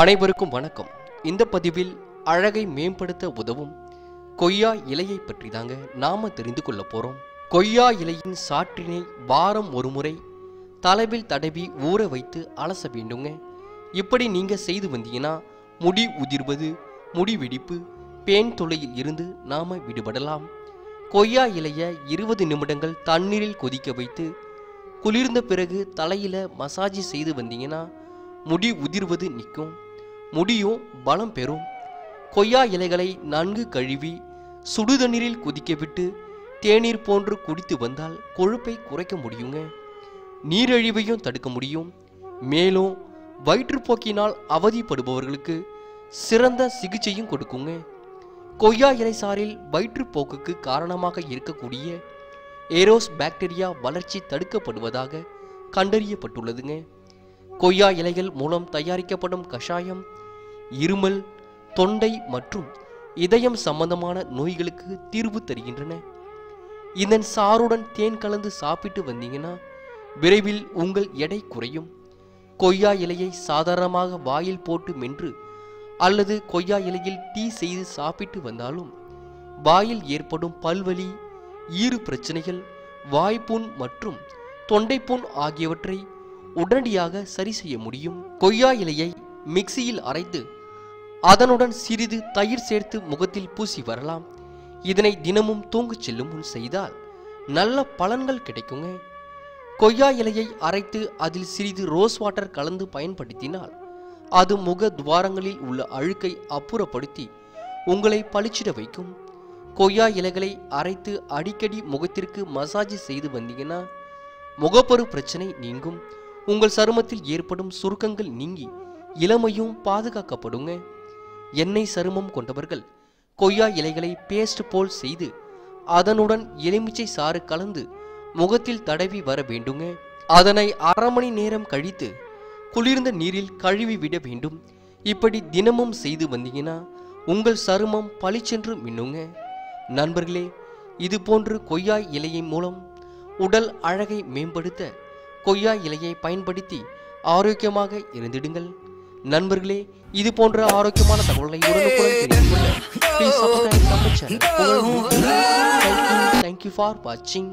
அனைவருக்கும் வணக்கம். இந்த பதிவில் அழகை மேம்படுத்த உதவும் கொய்யா இலையை பற்றி தாங்க நாம தெரிந்து கொள்ள போறோம். கொய்யா இலையின் சாற்றினை வாரம் ஒரு முறை தலைவில் தடவி ஊற வைத்து அலச வேண்டுங்க. இப்படி நீங்க செய்து வந்தீங்கன்னா முடி உதிர்வது முடி வெடிப்பு பேன் தொலையில் இருந்து நாம விடுபடலாம். கொய்யா இலையை இருபது நிமிடங்கள் தண்ணீரில் கொதிக்க வைத்து குளிர்ந்த பிறகு தலையில மசாஜ் செய்து வந்தீங்கன்னா முடி உதிர்வது நிற்கும். முடியும் பலம் பெறும். கொய்யா இலைகளை நன்கு கழுவி சுடுதண்ணீரில் கொதிக்க விட்டு தேநீர் போன்று குடித்து வந்தால் கொழுப்பை குறைக்க முடியுங்க. நீரிழிவையும் தடுக்க முடியும். மேலும் வயிற்றுப்போக்கினால் அவதிப்படுபவர்களுக்கு சிறந்த சிகிச்சையும் கொடுக்குங்க. கொய்யா இலை சாறில் வயிற்றுப்போக்குக்கு காரணமாக இருக்கக்கூடிய ஏரோஸ் பாக்டீரியா வளர்ச்சி தடுக்கப்படுவதாக கண்டறியப்பட்டுள்ளதுங்க. கொய்யா இலைகள் மூலம் தயாரிக்கப்படும் கஷாயம் இருமல் தொண்டை மற்றும் இதயம் சம்பந்தமான நோய்களுக்கு தீர்வு தருகின்றன. இதன் சாறுடன் தேன் கலந்து சாப்பிட்டு வந்தீங்கன்னா விரைவில் உங்கள் எடை குறையும். கொய்யா இலையை சாதாரணமாக வாயில் போட்டு மென்று அல்லது கொய்யா இலையில் டீ செய்து சாப்பிட்டு வந்தாலும் வாயில் ஏற்படும் பல்வலி ஈறு பிரச்சனைகள் வாய்ப்புண் மற்றும் தொண்டைப்புண் ஆகியவற்றை உடனடியாக சரி செய்ய முடியும். கொய்யா இலையை மிக்சியில் அரைத்து அதனுடன் சிறிது தயிர் சேர்த்து முகத்தில் பூசி வரலாம். இதனை தினமும் தூங்கச் செல்லும் முன் செய்தால் நல்ல பலன்கள் கிடைக்குங்க. கொய்யா இலையை அரைத்து அதில் சிறிது ரோஸ் வாட்டர் கலந்து பயன்படுத்தினால் அது முக துவாரங்களில் உள்ள அழுக்கை அப்புறப்படுத்தி உங்களை பளிச்சிட வைக்கும். கொய்யா இலைகளை அரைத்து அடிக்கடி முகத்திற்கு மசாஜ் செய்து வந்தீங்கன்னா முகப்பரு பிரச்சனை நீங்கும். உங்கள் சருமத்தில் ஏற்படும் சுருக்கங்கள் நீங்கி இளமையும் பாதுகாக்கப்படுங்க. எண்ணெய் சருமம் கொண்டவர்கள் கொய்யா இலைகளை பேஸ்ட் போல் செய்து அதனுடன் எலுமிச்சை சாறு கலந்து முகத்தில் தடவி வர வேண்டுங்க. அதனை அரை மணி நேரம் கழித்து குளிர்ந்த நீரில் கழுவி விட வேண்டும். இப்படி தினமும் செய்து வந்தீங்கன்னா உங்கள் சருமம் பளிச்சென்று மின்னுங்க. நண்பர்களே இது போன்று கொய்யா இலையின் மூலம் உடல் அழகை மேம்படுத்த கொய்யா இலையை பயன்படுத்தி ஆரோக்கியமாக இருந்திடுங்கள். நண்பர்களே இது போன்ற ஆரோக்கியமான தகவல்களை உடனுக்குடன் தெரிந்து கொள்ள தேங்க்யூ ஃபார் வாட்சிங்